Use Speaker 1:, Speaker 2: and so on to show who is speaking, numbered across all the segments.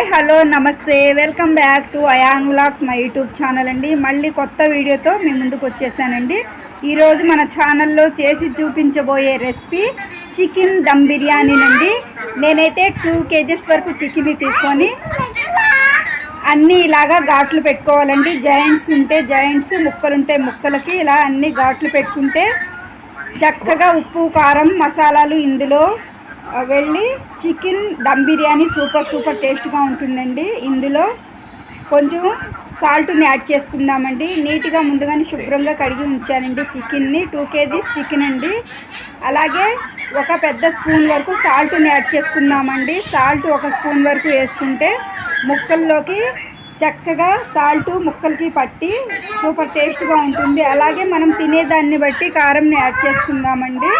Speaker 1: Hi hello నమస్తే. Welcome back to Ayan vlogs మా YouTube channel అండి. మళ్ళీ కొత్త వీడియోతో మీ ముందుకు వచ్చేసానండి. ఈరోజు మన ఛానల్లో చేసి చూపించబోయే రెసిపీ చికెన్ దమ్ బిర్యానీనండి నేనైతే టూ కేజెస్ వరకు చికెన్ తీసుకొని అన్నీ ఇలాగా ఘాట్లు పెట్టుకోవాలండి. జాయింట్స్ ఉంటే జాయింట్స్ ముక్కలుంటే ముక్కలకి ఇలా అన్ని ఘాట్లు పెట్టుకుంటే చక్కగా ఉప్పు కారం మసాలాలు ఇందులో వెళ్ళి chicken dum biryani super super టేస్ట్గా ఉంటుందండి. ఇందులో కొంచెం సాల్ట్ని యాడ్ చేసుకుందామండి. నీట్గా ముందుగానే శుభ్రంగా కడిగి ఉంచానండి చికెన్ని. టూ కేజీస్ చికెన్ అండి. అలాగే ఒక పెద్ద స్పూన్ వరకు సాల్ట్ని యాడ్ చేసుకుందామండి. సాల్ట్ ఒక స్పూన్ వరకు వేసుకుంటే ముక్కల్లోకి చక్కగా సాల్ట్ ముక్కలకి పట్టి సూపర్ టేస్ట్గా ఉంటుంది. అలాగే మనం తినేదాన్ని బట్టి కారంని యాడ్ చేసుకుందామండి.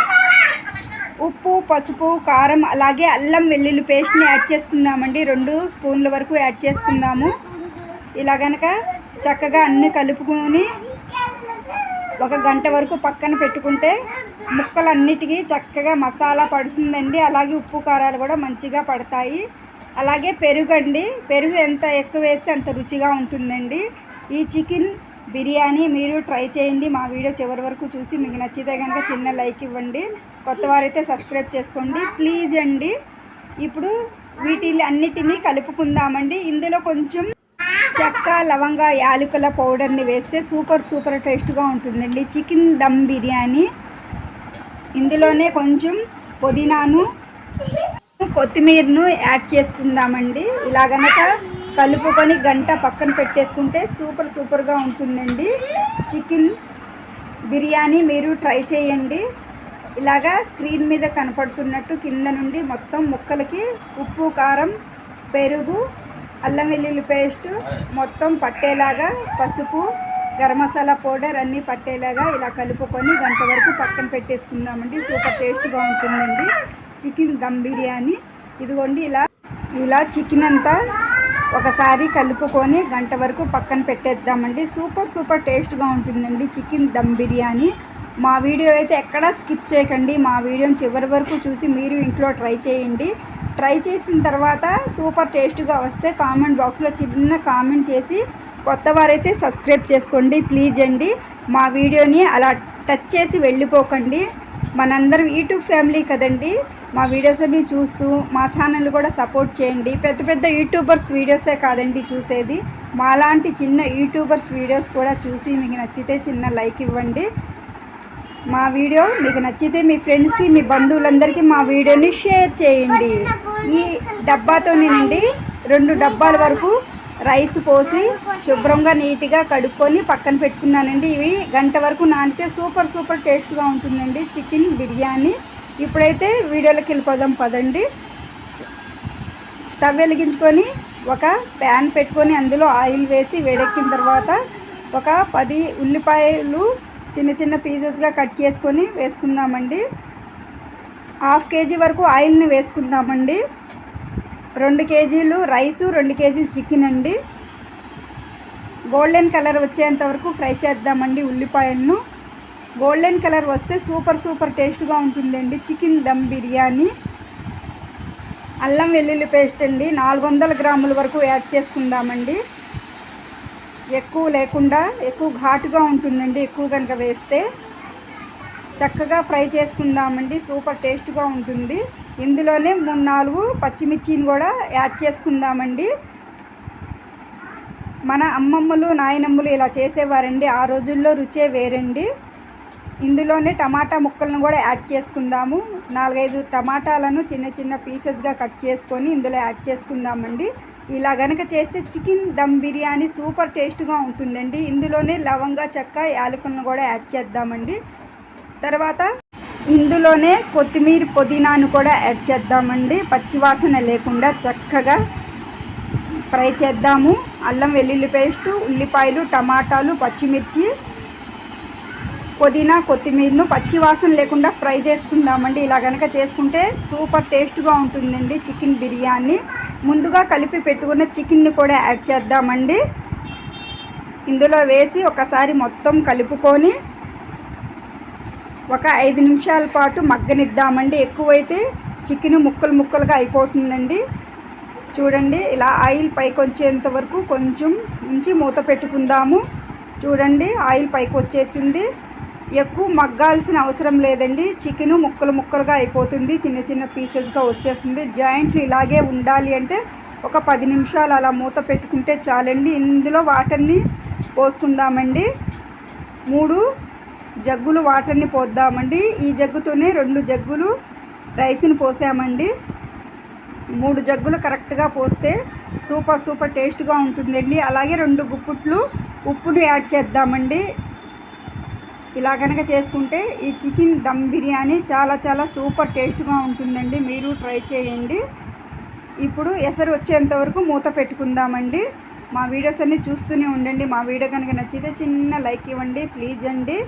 Speaker 1: ఉప్పు పసుపు కారం అలాగే అల్లం వెల్లుల్లి పేస్ట్ని యాడ్ చేసుకుందామండి. రెండు స్పూన్ల వరకు యాడ్ చేసుకుందాము. ఇలా గనక చక్కగా అన్ని కలుపుకొని ఒక గంట వరకు పక్కన పెట్టుకుంటే ముక్కలన్నిటికీ చక్కగా మసాలా పడుతుందండి. అలాగే ఉప్పు కారాలు కూడా మంచిగా పడతాయి. అలాగే పెరుగు అండి. పెరుగు ఎంత ఎక్కువ వేస్తే అంత రుచిగా ఉంటుందండి. ఈ చికెన్ బిర్యానీ మీరు ట్రై చేయండి. మా వీడియో చివరి వరకు చూసి మీకు నచ్చితే కనుక చిన్న లైక్ ఇవ్వండి. కొత్త వారైతే సబ్స్క్రైబ్ చేసుకోండి. ప్లీజ్ అండి. ఇప్పుడు వీటిని అన్నిటినీ కలుపుకుందామండి. ఇందులో కొంచెం చెక్క లవంగ యాలకుల పౌడర్ని వేస్తే సూపర్ సూపర్ టేస్ట్గా ఉంటుందండి. చికెన్ దమ్ బిర్యానీ. ఇందులోనే కొంచెం పుదీనాను కొత్తిమీరను యాడ్ చేసుకుందామండి. ఇలా గనక కలుపుకొని గంట పక్కన పెట్టేసుకుంటే సూపర్ సూపర్గా ఉంటుందండి. చికెన్ బిర్యానీ మీరు ట్రై చేయండి. ఇలాగా స్క్రీన్ మీద కనపడుతున్నట్టు కింద నుండి మొత్తం ముక్కలకి ఉప్పు కారం పెరుగు అల్లం వెల్లుల్లి పేస్ట్ మొత్తం పట్టేలాగా పసుపు గరం మసాలా పౌడర్ అన్నీ పట్టేలాగా ఇలా కలుపుకొని గంట వరకు పక్కన పెట్టేసుకుందామండి. సూపర్ టేస్ట్గా ఉంటుందండి చికెన్ దమ్ బిర్యానీ. ఇదిగోండి ఇలా ఇలా చికెన్ అంతా ఒకసారి కలుపుకొని గంట వరకు పక్కన పెట్టేద్దామండి. సూపర్ సూపర్ టేస్ట్గా ఉంటుందండి చికెన్ దమ్ బిర్యానీ. మా వీడియో అయితే ఎక్కడా స్కిప్ చేయకండి. మా వీడియోని చివరి వరకు చూసి మీరు ఇంట్లో ట్రై చేయండి. ట్రై చేసిన తర్వాత సూపర్ టేస్ట్గా వస్తే కామెంట్ బాక్స్లో చిన్న కామెంట్ చేసి కొత్త వారైతే సబ్స్క్రైబ్ చేసుకోండి. ప్లీజ్ అండి. మా వీడియోని అలా టచ్ చేసి వెళ్ళిపోకండి. మనందరం e యూట్యూబ్ ఫ్యామిలీ కదండి. మా వీడియోస్ అన్ని చూస్తూ మా ఛానల్ కూడా సపోర్ట్ చేయండి. పెద్ద పెద్ద యూట్యూబర్స్ వీడియోసే కాదండి చూసేది. మాలాంటి చిన్న యూట్యూబర్స్ వీడియోస్ కూడా చూసి మీకు నచ్చితే చిన్న లైక్ ఇవ్వండి. మా వీడియో మీకు నచ్చితే మీ ఫ్రెండ్స్కి మీ బంధువులందరికీ మా వీడియోని షేర్ చేయండి. ఈ డబ్బాతో నుండి రెండు డబ్బాల వరకు రైస్ పోసి శుభ్రంగా నీట్గా కడుక్కొని పక్కన పెట్టుకున్నానండి. ఇవి గంట వరకు నానితే సూపర్ సూపర్ టేస్ట్గా ఉంటుందండి. చికెన్ బిర్యానీ. ఇప్పుడైతే వీడియోలోకి వెళ్ళిపోదాం పదండి. స్టవ్ వెలిగించుకొని ఒక ప్యాన్ పెట్టుకొని అందులో ఆయిల్ వేసి వేడెక్కిన తర్వాత ఒక పది ఉల్లిపాయలు చిన్న చిన్న పీసెస్గా కట్ చేసుకొని వేసుకుందామండి. హాఫ్ కేజీ వరకు ఆయిల్ని వేసుకుందామండి. రెండు కేజీలు రైసు రెండు కేజీలు చికెన్ అండి. గోల్డెన్ కలర్ వచ్చేంత వరకు ఫ్రై చేద్దామండి ఉల్లిపాయలను. గోల్డెన్ కలర్ వస్తే సూపర్ సూపర్ టేస్ట్గా ఉంటుందండి. చికెన్ దమ్ బిర్యానీ. అల్లం వెల్లుల్లి పేస్ట్ అండి. నాలుగు వందల గ్రాముల వరకు యాడ్ చేసుకుందామండి. ఎక్కువ లేకుండా ఎక్కువ ఘాటుగా ఉంటుందండి. ఎక్కువ కనుక వేస్తే చక్కగా ఫ్రై చేసుకుందామండి. సూపర్ టేస్ట్గా ఉంటుంది. ఇందులోనే మూడు నాలుగు పచ్చిమిర్చిని కూడా యాడ్ చేసుకుందామండి. మన అమ్మమ్మలు నాయనమ్మలు ఇలా చేసేవారండి. ఆ రోజుల్లో రుచే వేరండి. ఇందులోనే టమాటా ముక్కలను కూడా యాడ్ చేసుకుందాము. నాలుగైదు టమాటాలను చిన్న చిన్న పీసెస్గా కట్ చేసుకొని ఇందులో యాడ్ చేసుకుందామండి. ఇలా గనక చేస్తే చికెన్ దమ్ బిర్యానీ సూపర్ టేస్ట్గా ఉంటుందండి. ఇందులోనే లవంగా చెక్క యాలకులను కూడా యాడ్ చేద్దామండి. తర్వాత ఇందులోనే కొత్తిమీర పుదీనాను కూడా యాడ్ చేద్దామండి. పచ్చివాసన లేకుండా చక్కగా ఫ్రై చేద్దాము. అల్లం వెల్లుల్లి పేస్టు ఉల్లిపాయలు టమాటాలు పచ్చిమిర్చి పుదీనా కొత్తిమీరను పచ్చివాసన లేకుండా ఫ్రై చేసుకుందామండి. ఇలా కనుక చేసుకుంటే సూపర్ టేస్ట్గా ఉంటుందండి చికెన్ బిర్యానీ. ముందుగా కలిపి పెట్టుకున్న చికెన్ని కూడా యాడ్ చేద్దామండి. ఇందులో వేసి ఒకసారి మొత్తం కలుపుకొని ఒక ఐదు నిమిషాల పాటు మగ్గనిద్దామండి. ఎక్కువైతే చికెన్ ముక్కలు ముక్కలుగా అయిపోతుందండి. చూడండి ఇలా ఆయిల్ పైకి వచ్చేంత వరకు కొంచెం ఉంచి మూత పెట్టుకుందాము. చూడండి ఆయిల్ పైకి వచ్చేసింది ఎక్కువ మగ్గాల్సిన అవసరం లేదండి. చికెను ముక్కలు ముక్కలుగా అయిపోతుంది. చిన్న చిన్న పీసెస్గా వచ్చేస్తుంది. జాయింట్లు ఇలాగే ఉండాలి అంటే ఒక పది నిమిషాలు అలా మూత పెట్టుకుంటే చాలండి. ఇందులో వాటర్ని పోసుకుందామండి. మూడు జగ్గులు వాటర్ని పోద్దామండి. ఈ జగ్గుతోనే రెండు జగ్గులు రైస్ని పోసామండి. మూడు జగ్గులు కరెక్ట్గా పోస్తే సూపర్ సూపర్ టేస్ట్గా ఉంటుందండి. అలాగే రెండు గుప్పుట్లు ఉప్పును యాడ్ చేద్దామండి. ఇలా కనుక చేసుకుంటే ఈ చికెన్ దమ్ బిర్యానీ చాలా చాలా సూపర్ టేస్ట్గా ఉంటుందండి. మీరు ట్రై చేయండి. ఇప్పుడు ఎసరు వచ్చేంత వరకు మూత పెట్టుకుందామండి. మా వీడియోస్ అన్నీ చూస్తూనే ఉండండి. మా వీడియో కనుక నచ్చితే చిన్న లైక్ ఇవ్వండి. ప్లీజ్ అండి.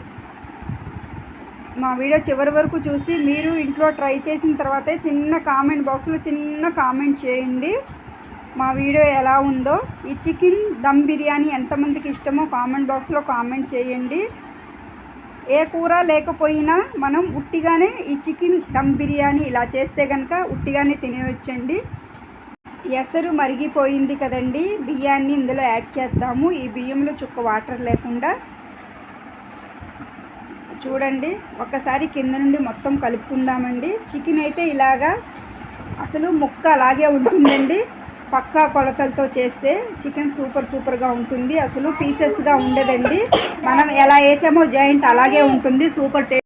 Speaker 1: మా వీడియో చివరి వరకు చూసి మీరు ఇంట్లో ట్రై చేసిన తర్వాతే చిన్న కామెంట్ బాక్స్లో చిన్న కామెంట్ చేయండి. మా వీడియో ఎలా ఉందో. ఈ చికెన్ దమ్ బిర్యానీ ఎంతమందికి ఇష్టమో కామెంట్ బాక్స్లో కామెంట్ చేయండి. ఏ కూర లేకపోయినా మనం ఉట్టిగానే ఈ చికెన్ దమ్ బిర్యానీ ఇలా చేస్తే కనుక ఉట్టిగానే తినేయొచ్చండి. ఎసరు మరిగిపోయింది కదండి. బియ్యాన్ని ఇందులో యాడ్ చేద్దాము. ఈ బియ్యంలో చుక్క వాటర్ లేకుండా. చూడండి ఒక్కసారి కింద నుండి మొత్తం కలుపుకుందామండి. చికెన్ అయితే ఇలాగా అసలు ముక్క అలాగే ఉంటుందండి. పక్కా కొలతలతో చేస్తే చికెన్ సూపర్ సూపర్గా ఉంటుంది. అసలు పీసెస్గా ఉండదండి. మనం ఎలా వేసామో జాయింట్ అలాగే ఉంటుంది. సూపర్ టేస్ట్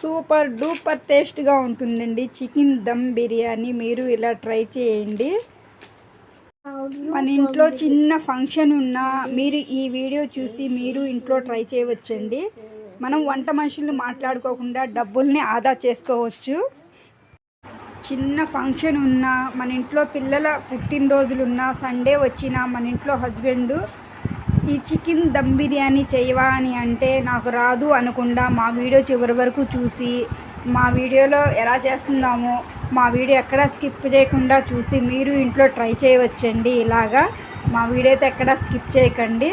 Speaker 1: సూపర్ డూపర్ టేస్ట్గా ఉంటుందండి. చికెన్ దమ్ బిర్యానీ మీరు ఇలా ట్రై చేయండి. మన ఇంట్లో చిన్న ఫంక్షన్ ఉన్నా మీరు ఈ వీడియో చూసి మీరు ఇంట్లో ట్రై చేయవచ్చండి. మనం వంట మనుషుల్ని మాట్లాడుకోకుండా డబ్బుల్ని ఆదా చేసుకోవచ్చు. చిన్న ఫంక్షన్ ఉన్నా మన ఇంట్లో పిల్లల పుట్టినరోజులున్నా సండే వచ్చినా మన ఇంట్లో హస్బెండ్ ఈ చికెన్ దమ్ బిర్యానీ చేయవా అని అంటే నాకు రాదు అనకుండా మా వీడియో చివరి వరకు చూసి మా వీడియోలో ఎలా చేస్తున్నామో మా వీడియో ఎక్కడ స్కిప్ చేయకుండా చూసి మీరు ఇంట్లో ట్రై చేయవచ్చండి. ఇలాగా మా వీడియో అయితే ఎక్కడ స్కిప్ చేయకండి.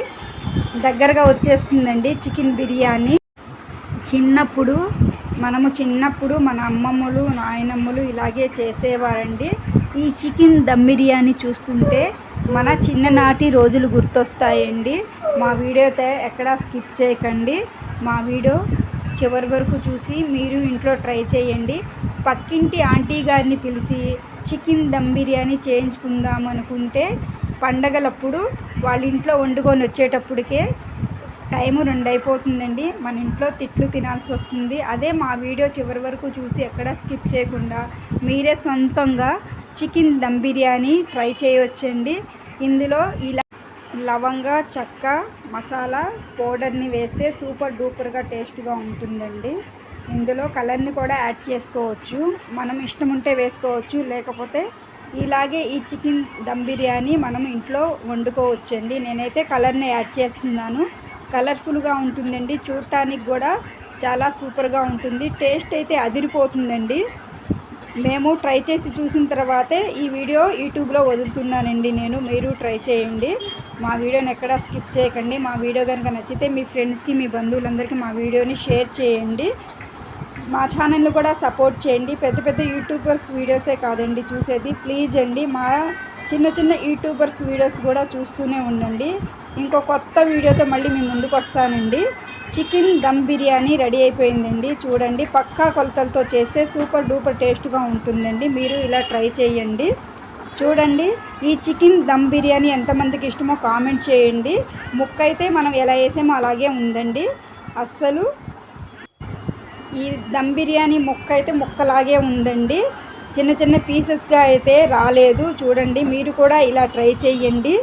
Speaker 1: దగ్గరగా వచ్చేస్తుందండి చికెన్ బిర్యానీ. చిన్నప్పుడు మనము చిన్నప్పుడు మన అమ్మమ్మలు నాయనమ్మలు ఇలాగే చేసేవారండి. ఈ చికెన్ దమ్ బిర్యానీ చూస్తుంటే మన చిన్ననాటి రోజులు గుర్తొస్తాయండి. మా వీడియో ఎక్కడా స్కిప్ చేయకండి. మా వీడియో చివరి వరకు చూసి మీరు ఇంట్లో ట్రై చేయండి. పక్కింటి ఆంటీ గారిని పిలిచి చికెన్ దమ్ బిర్యానీ చేయించుకుందాం అనుకుంటే పండగలప్పుడు వాళ్ళ ఇంట్లో వండుకొని వచ్చేటప్పటికే టైము రెండు అయిపోతుందండి మన ఇంట్లో తిట్లు తినాల్సి వస్తుంది అదే మా వీడియో చివరి వరకు చూసి ఎక్కడ స్కిప్ చేయకుండా మీరే సొంతంగా చికెన్ దమ్ బిర్యానీ ట్రై చేయవచ్చండి ఇందులో ఇలా లవంగ చెక్క మసాలా పౌడర్ని వేస్తే సూపర్ డూపర్గా టేస్ట్గా ఉంటుందండి. ఇందులో కలర్ని కూడా యాడ్ చేసుకోవచ్చు. మనం ఇష్టం ఉంటే వేసుకోవచ్చు. లేకపోతే ఇలాగే ఈ చికెన్ దమ్ బిర్యానీ మనం ఇంట్లో వండుకోవచ్చండి. నేనైతే కలర్ని యాడ్ చేస్తున్నాను. కలర్ఫుల్గా ఉంటుందండి. చూడటానికి కూడా చాలా సూపర్గా ఉంటుంది. టేస్ట్ అయితే అదిరిపోతుందండి. మేము ట్రై చేసి చూసిన తర్వాతే ఈ వీడియో యూట్యూబ్లో వదులుతున్నానండి నేను. మీరు ట్రై చేయండి. మా వీడియోని ఎక్కడా స్కిప్ చేయకండి. మా వీడియో కనుక నచ్చితే మీ ఫ్రెండ్స్కి మీ బంధువులందరికీ మా వీడియోని షేర్ చేయండి. మా ఛానల్ని కూడా సపోర్ట్ చేయండి. పెద్ద పెద్ద యూట్యూబర్స్ వీడియోసే కాదండి చూసేది. ప్లీజ్ అండి మా చిన్న చిన్న యూట్యూబర్స్ వీడియోస్ కూడా చూస్తూనే ఉండండి. ఇంకో కొత్త వీడియోతో మళ్ళీ మీ ముందుకు వస్తానండి. చికెన్ దమ్ బిర్యానీ రెడీ అయిపోయిందండి. చూడండి పక్కా కొలతలతో చేస్తే సూపర్ డూపర్ టేస్ట్గా ఉంటుందండి. మీరు ఇలా ట్రై చేయండి. చూడండి ఈ చికెన్ దమ్ బిర్యానీ ఎంతమందికి ఇష్టమో కామెంట్ చేయండి. ముక్క అయితే మనం ఎలా వేసామో అలాగే ఉందండి. అస్సలు ఈ దమ్ బిర్యానీ ముక్క అయితే ముక్కలాగే ఉందండి. చిన్న చిన్న పీసెస్గా అయితే రాలేదు. చూడండి మీరు కూడా ఇలా ట్రై చేయండి.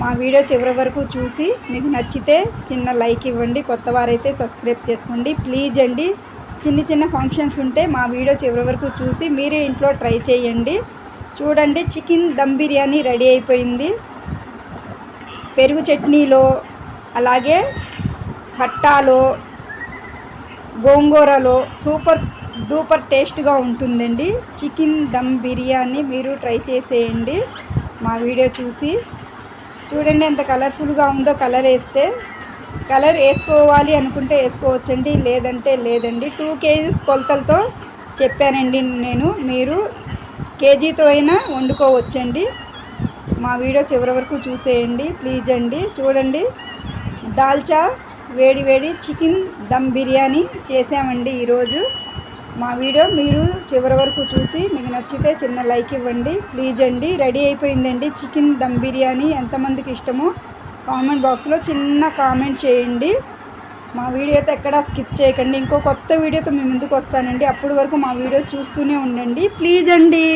Speaker 1: మా వీడియో చివరి వరకు చూసి మీకు నచ్చితే చిన్న లైక్ ఇవ్వండి కొత్త వారైతే సబ్స్క్రైబ్ చేసుకోండి. ప్లీజ్ అండి చిన్న చిన్న ఫంక్షన్స్ ఉంటే మా వీడియో చివరి వరకు చూసి మీరే ఇంట్లో ట్రై చేయండి. చూడండి చికెన్ దమ్ బిర్యానీ రెడీ అయిపోయింది. పెరుగు చట్నీలో అలాగే ఖట్టాలో గోంగూరలో సూపర్ డూపర్ టేస్ట్గా ఉంటుందండి. చికెన్ దమ్ బిర్యానీ మీరు ట్రై చేసేయండి. మా వీడియో చూసి చూడండి ఎంత కలర్ఫుల్గా ఉందో కలర్ వేస్తే కలర్ వేసుకోవాలి అనుకుంటే వేసుకోవచ్చండి లేదంటే లేదండి. టూ కేజీస్ కొలతలతో చెప్పానండి నేను మీరు కేజీతో అయినా వండుకోవచ్చండి. మా వీడియో చివరి వరకు చూసేయండి ప్లీజ్ అండి. చూడండి దాల్చా వేడి వేడి చికెన్ దమ్ బిర్యానీ చేసామండి ఈరోజు. మా వీడియో మీరు చివరి వరకు చూసి మీకు నచ్చితే చిన్న లైక్ ఇవ్వండి. ప్లీజ్ అండి. రెడీ అయిపోయిందండి. చికెన్ దమ్ బిర్యానీ ఎంతమందికి ఇష్టమో కామెంట్ బాక్స్లో చిన్న కామెంట్ చేయండి. మా వీడియో అయితే ఎక్కడా స్కిప్ చేయకండి. ఇంకో కొత్త వీడియోతో మీ ముందుకు వస్తానండి. అప్పటి వరకు మా వీడియో చూస్తూనే ఉండండి. ప్లీజ్ అండి.